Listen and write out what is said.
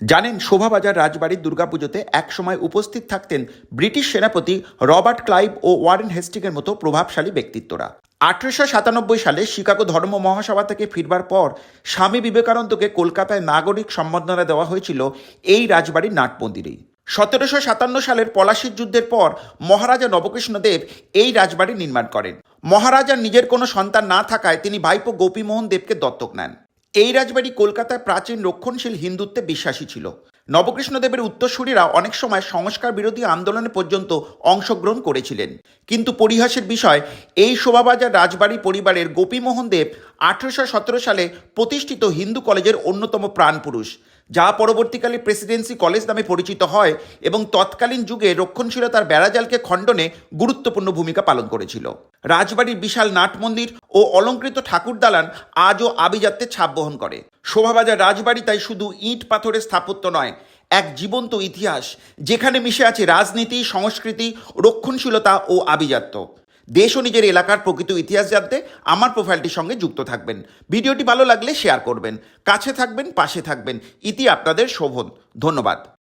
জানেন শোভাবাজার রাজবাড়ির দুর্গাপুজোতে একসময় উপস্থিত থাকতেন ব্রিটিশ সেনাপতি রবার্ট ক্লাইভ ও ওয়ারেন হেস্টিংয়ের মতো প্রভাবশালী ব্যক্তিত্বরা। আঠেরোশো সাতানব্বই সালে শিকাগো ধর্ম মহাসভা থেকে ফিরবার পর স্বামী বিবেকানন্দকে কলকাতায় নাগরিক সম্বর্ধনা দেওয়া হয়েছিল এই রাজবাড়ির নাট মন্দিরেই সতেরোশো সাতান্ন সালের পলাশির যুদ্ধের পর মহারাজা নবকৃষ্ণদেব এই রাজবাড়ি নির্মাণ করেন। মহারাজার নিজের কোনো সন্তান না থাকায় তিনি ভাইপো গোপীমোহন দেবকে দত্তক নেন। এই রাজবাড়ি কলকাতায় প্রাচীন রক্ষণশীল হিন্দুত্বে বিশ্বাসী ছিল। নবকৃষ্ণদেবের উত্তরসূরিরা অনেক সময় সংস্কার বিরোধী আন্দোলনে পর্যন্ত অংশগ্রহণ করেছিলেন। কিন্তু পরিহাসের বিষয়, এই শোভাবাজার রাজবাড়ি পরিবারের গোপীমোহন দেব আঠেরোশো সতেরো সালে প্রতিষ্ঠিত হিন্দু কলেজের অন্যতম প্রাণপুরুষ। যা পরবর্তীকালে প্রেসিডেন্সি কলেজ নামে পরিচিত হয় এবং তৎকালীন যুগে রক্ষণশীলতার বেড়াজালকে খণ্ডনে গুরুত্বপূর্ণ ভূমিকা পালন করেছিল। রাজবাড়ির বিশাল নাট মন্দির ও অলঙ্কৃত ঠাকুর দালান আজও আভিজাত্যের ছাপ বহন করে। শোভাবাজার রাজবাড়ি তাই শুধু ইট পাথরের স্থাপত্য নয়, এক জীবন্ত ইতিহাস যেখানে মিশে আছে রাজনীতি, সংস্কৃতি, রক্ষণশীলতা ও আভিজাত্য। দেশ ও নিজের এলাকার প্রকৃত ইতিহাস জানতে আমার প্রোফাইলটির সঙ্গে যুক্ত থাকবেন। ভিডিওটি ভালো লাগলে শেয়ার করবেন। কাছে থাকবেন, পাশে থাকবেন। ইতি আপনাদের শোভন। ধন্যবাদ।